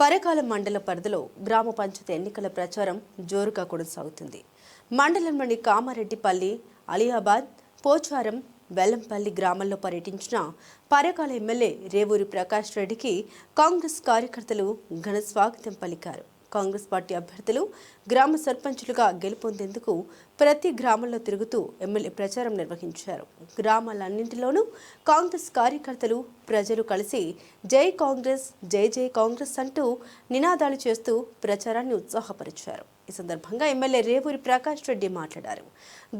పరకాల మండల పరిధిలో గ్రామ పంచాయతీ ఎన్నికల ప్రచారం జోరుగా కొనసాగుతుంది. మండలంలోని కామారెడ్డిపల్లి అలియాబాద్ పోచారం వెల్లంపల్లి గ్రామాల్లో పర్యటించిన పరకాల ఎమ్మెల్యే రేవూరి ప్రకాష్ రెడ్డికి కాంగ్రెస్ కార్యకర్తలు ఘన స్వాగతం పలికారు. కాంగ్రెస్ పార్టీ అభ్యర్థులు గ్రామ సర్పంచులుగా గెలుపొందేందుకు ప్రతి గ్రామంలో తిరుగుతూ ఎమ్మెల్యే ప్రచారం నిర్వహించారు. గ్రామాలన్నింటిలోనూ కాంగ్రెస్ కార్యకర్తలు ప్రజలు కలిసి జై కాంగ్రెస్ జై జై కాంగ్రెస్ అంటూ నినాదాలు చేస్తూ ప్రచారాన్ని ఉత్సాహపరిచారు. ఈ సందర్భంగా ఎమ్మెల్యే రేవూరి ప్రకాష్ రెడ్డి మాట్లాడారు.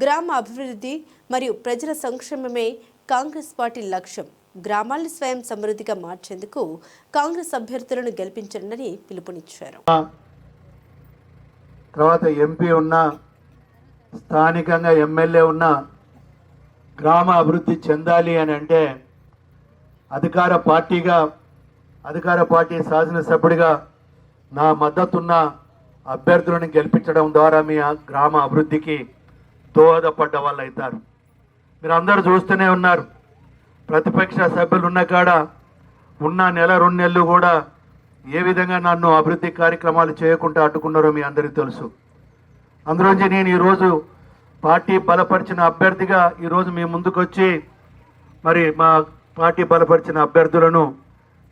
గ్రామ అభివృద్ధి మరియు ప్రజల సంక్షేమమే కాంగ్రెస్ పార్టీ లక్ష్యం గ్రామాల్ని స్వయం సమృద్ధిగా మార్చేందుకు కాంగ్రెస్ అభ్యర్థులను గెలిపించండి పిలుపునిచ్చారు. తర్వాత ఎంపీ ఉన్న స్థానికంగా ఎమ్మెల్యే ఉన్న గ్రామ అభివృద్ధి చెందాలి అని అంటే అధికార పార్టీగా అధికార పార్టీ శాసనసభ్యుడిగా నా మద్దతున్న అభ్యర్థులను గెలిపించడం ద్వారా మీ ఆ గ్రామ అభివృద్ధికి దోహదపడ్డ వాళ్ళు అవుతారు మీరు అందరూ చూస్తూనే ఉన్నారు. ప్రతిపక్ష సభ్యులు ఉన్న కాడ ఉన్న నెల రెండు నెలలు కూడా ఏ విధంగా నన్ను అభివృద్ధి కార్యక్రమాలు చేయకుండా అడ్డుకున్నారో మీ అందరికీ తెలుసు. అందులోంచి నేను ఈరోజు పార్టీ బలపరిచిన అభ్యర్థిగా ఈరోజు మీ ముందుకు వచ్చి మరి మా పార్టీ బలపరిచిన అభ్యర్థులను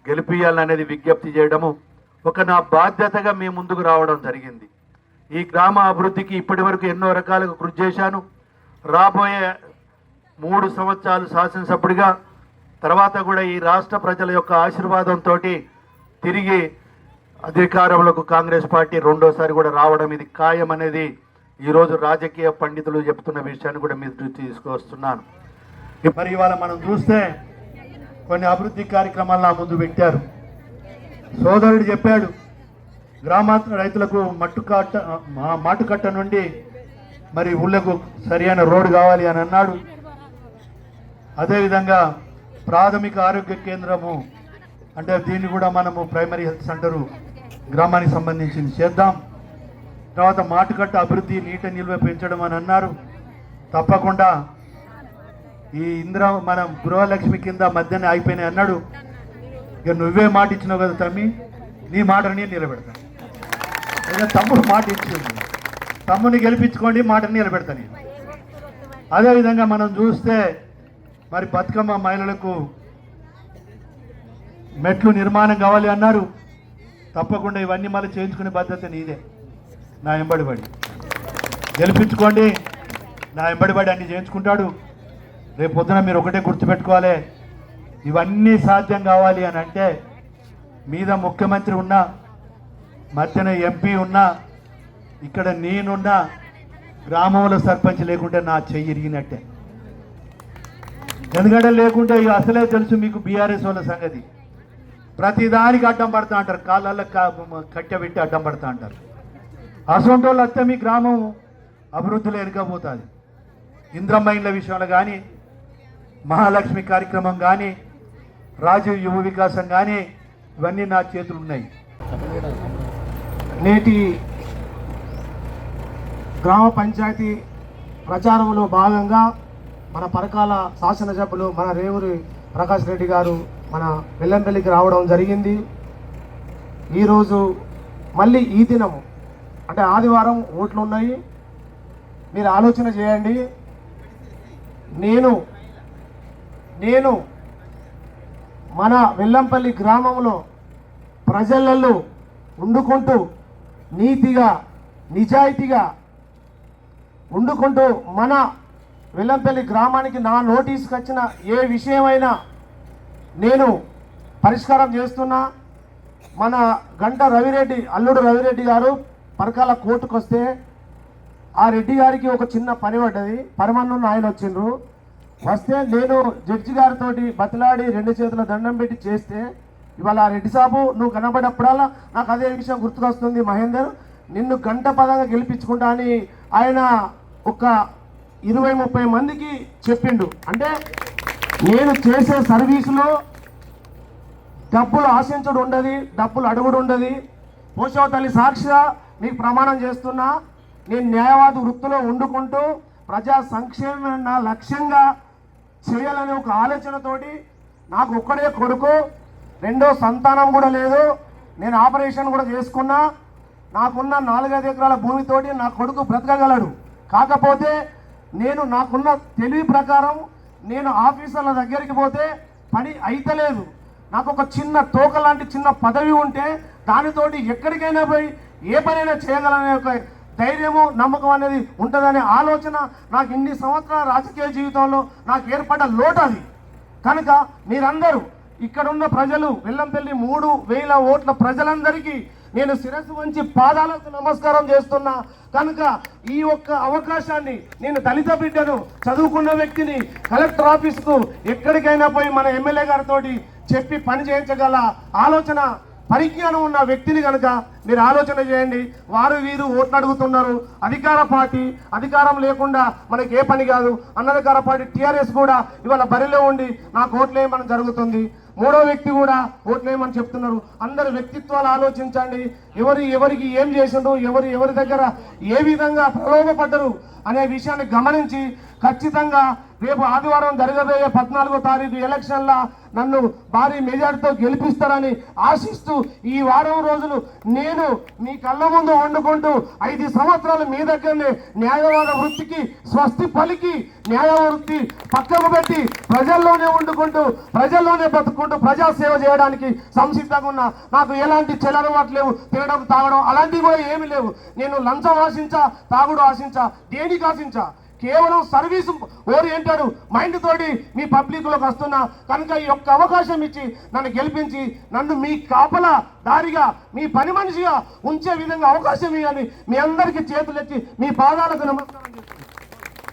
గెలిపియాలనేది విజ్ఞప్తి చేయడము ఒక నా బాధ్యతగా మీ ముందుకు రావడం జరిగింది. ఈ గ్రామ అభివృద్ధికి ఇప్పటి వరకు ఎన్నో రకాలుగా కృషి చేశాను. రాబోయే మూడు సంవత్సరాలు శాసనసభ్యుడిగా తర్వాత కూడా ఈ రాష్ట్ర ప్రజల యొక్క ఆశీర్వాదంతో తిరిగి అధికారంలోకి కాంగ్రెస్ పార్టీ రెండోసారి కూడా రావడం ఇది ఖాయం అనేది ఈరోజు రాజకీయ పండితులు చెప్తున్న విషయాన్ని కూడా మీరు దృష్టి తీసుకొస్తున్నాను. మరి ఇవాళ మనం చూస్తే కొన్ని అభివృద్ధి కార్యక్రమాలు నా ముందు పెట్టారు. సోదరుడు చెప్పాడు గ్రామాంతర రైతులకు మట్టు కట్ట మా మాటుకట్ట నుండి మరి ఊళ్ళకు సరైన రోడ్డు కావాలి అని అన్నాడు. అదేవిధంగా ప్రాథమిక ఆరోగ్య కేంద్రము అంటే దీన్ని కూడా మనము ప్రైమరీ హెల్త్ సెంటరు గ్రామానికి సంబంధించింది చేద్దాం. తర్వాత మాటుకట్ట అభివృద్ధి నీట నిల్వ పెంచడం అని అన్నారు. తప్పకుండా ఈ ఇంద్ర మనం గృహలక్ష్మి కింద మధ్యనే ఆగిపోయినాయి అన్నాడు. ఇక నువ్వే మాట ఇచ్చినావు కదా తమ్మి నీ మాటని నేను నిలబెడతాను ఇక తమ్ముడు మాట ఇచ్చింది. తమ్ముని గెలిపించుకోండి మాటని నిలబెడతాను నేను. అదేవిధంగా మనం చూస్తే మరి బతుకమ్మ మహిళలకు మెట్లు నిర్మాణం కావాలి అన్నారు. తప్పకుండా ఇవన్నీ మళ్ళీ చేయించుకునే బాధ్యత నీదే. నా ఎంబడిబడి గెలిపించుకోండి. నా ఎంబడిబడి అన్ని చేయించుకుంటాడు. రేపు పొద్దున మీరు ఒకటే గుర్తుపెట్టుకోవాలి. ఇవన్నీ సాధ్యం కావాలి అని అంటే మీద ముఖ్యమంత్రి ఉన్నా మధ్యన ఎంపీ ఉన్నా ఇక్కడ నేనున్నా గ్రామంలో సర్పంచ్ లేకుంటే నా చెయ్యి ఇరిగినట్టే. ఎందుకంటే లేకుంటే ఇక అసలే తెలుసు మీకు బీఆర్ఎస్ వాళ్ళ సంగతి. ప్రతిదానికి అడ్డం పడతా అంటారు. కాళ్ళల్లో కట్టెబెట్టి అడ్డం పడతా అంటారు. అసొంటి వాళ్ళు వస్తే మీ గ్రామం అభివృద్ధిలో ఎనకపోతుంది ఇంద్రమైన్ల విషయంలో కానీ మహాలక్ష్మి కార్యక్రమం కానీ రాజీవ్ యువ వికాసం కానీ ఇవన్నీ నా చేతులు ఉన్నాయి. నేటి గ్రామ పంచాయతీ ప్రచారంలో భాగంగా మన పరకాల శాసనసభ్యులు మన రేవూరి ప్రకాష్ రెడ్డి గారు మన వెల్లంపల్లికి రావడం జరిగింది. ఈరోజు మళ్ళీ ఈ దినము అంటే ఆదివారం ఓట్లు ఉన్నాయి. మీరు ఆలోచన చేయండి. నేను నేను మన వెల్లంపల్లి గ్రామంలో ప్రజలలో వండుకుంటూ నీతిగా నిజాయితీగా వండుకుంటూ మన వెల్లంపల్లి గ్రామానికి నా నోటీస్కి వచ్చిన ఏ విషయమైనా నేను పరిష్కారం చేస్తున్నా. మన గంట రవిరెడ్డి అల్లుడు రవిరెడ్డి గారు పరకాల కోర్టుకు వస్తే ఆ రెడ్డి గారికి ఒక చిన్న పని పడ్డది. పరమన్నున్న ఆయన వచ్చిండ్రు. వస్తే నేను జడ్జి గారితో బతిలాడి రెండు చేతుల దండం పెట్టి చేస్తే ఇవాళ ఆ రెడ్డి సాబు నువ్వు కనబడప్పుడల్లా నాకు అదే విషయం గుర్తుకొస్తుంది మహేందర్. నిన్ను గంట పదంగా గెలిపించుకుంటా అని ఆయన ఒక ఇరవై ముప్పై మందికి చెప్పిండు. అంటే నేను చేసే సర్వీసులో డబ్బులు ఆశించడు ఉండదు డబ్బులు అడుగుడు ఉండదు. పోషవ తల్లి సాక్షిగా మీకు ప్రమాణం చేస్తున్నా. నేను న్యాయవాది వృత్తిలో వండుకుంటూ ప్రజా సంక్షేమం నా లక్ష్యంగా చేయాలనే ఒక ఆలోచనతోటి నాకు ఒక్కడే కొడుకు రెండో సంతానం కూడా లేదు. నేను ఆపరేషన్ కూడా చేసుకున్నా. నాకున్న నాలుగైదు ఎకరాల భూమితోటి నా కొడుకు బ్రతకగలడు. కాకపోతే నేను నాకున్న తెలివి ప్రకారం నేను ఆఫీసర్ల దగ్గరికి పోతే పని అయితలేదు. నాకు ఒక చిన్న తోక లాంటి చిన్న పదవి ఉంటే దానితోటి ఎక్కడికైనా పోయి ఏ పనైనా చేయగలనే ఒక ధైర్యము నమ్మకం అనేది ఉంటుందనే ఆలోచన నాకు ఇన్ని సంవత్సరాల రాజకీయ జీవితంలో నాకు ఏర్పడ్డ లోటు అది. కనుక మీరందరూ ఇక్కడున్న ప్రజలు వెల్లంపల్లి మూడు వేల ఓట్ల ప్రజలందరికీ నేను శిరస్సు వంచి పాదాలకు నమస్కారం చేస్తున్నా. కనుక ఈ ఒక్క అవకాశాన్ని నేను దళిత బిడ్డను చదువుకున్న వ్యక్తిని కలెక్టర్ ఆఫీస్కు ఎక్కడికైనా పోయి మన ఎమ్మెల్యే గారితో చెప్పి పని చేయించగల ఆలోచన పరిజ్ఞానం ఉన్న వ్యక్తిని కనుక మీరు ఆలోచన చేయండి. వారు వీరు ఓట్లు అడుగుతున్నారు. అధికార పార్టీ అధికారం లేకుండా మనకి ఏ పని కాదు. అనధికార పార్టీ టీఆర్ఎస్ కూడా ఇవాళ బరిలో ఉండి నాకు ఓట్లు వేయమని జరుగుతుంది? మూడో వ్యక్తి కూడా ఓట్లేయమని చెప్తున్నారు. అందరు వ్యక్తిత్వాలు ఆలోచించండి. ఎవరు ఎవరికి ఏం చేసిండ్రు ఎవరు ఎవరి దగ్గర ఏ విధంగా ప్రలోభపడ్డరు అనే విషయాన్ని గమనించి ఖచ్చితంగా రేపు ఆదివారం జరగబోయే పద్నాలుగో తారీఖు ఎలక్షన్ల నన్ను భారీ మెజార్టీతో గెలిపిస్తారని ఆశిస్తూ ఈ వారం రోజులు నేను మీ కళ్ళ ముందు వండుకుంటూ ఐదు సంవత్సరాలు మీ దగ్గరనే న్యాయవాద వృత్తికి స్వస్తి పలికి న్యాయ వృత్తి పక్కకు పెట్టి ప్రజల్లోనే వండుకుంటూ ప్రజల్లోనే బతుకుంటూ ప్రజాసేవ చేయడానికి సంసిద్ధంగా ఉన్నా. నాకు ఎలాంటి చెలరవాట్లు లేవు తినడం తాగడం అలాంటివి కూడా ఏమీ లేవు. నేను లంచం ఆశించా తాగుడు ఆశించా దేనికి ఆశించా? కేవలం సర్వీస్ ఓరియంటెడ్ మైండ్ తోటి మీ పబ్లిక్లోకి వస్తున్నా కనుక ఈ యొక్క అవకాశం ఇచ్చి నన్ను గెలిపించి నన్ను మీ కాపల దారిగా మీ పని మనిషిగా ఉంచే విధంగా అవకాశం ఇవ్వాలి మీ అందరికీ చేతులెత్తి మీ పాదాలకు నమస్కారం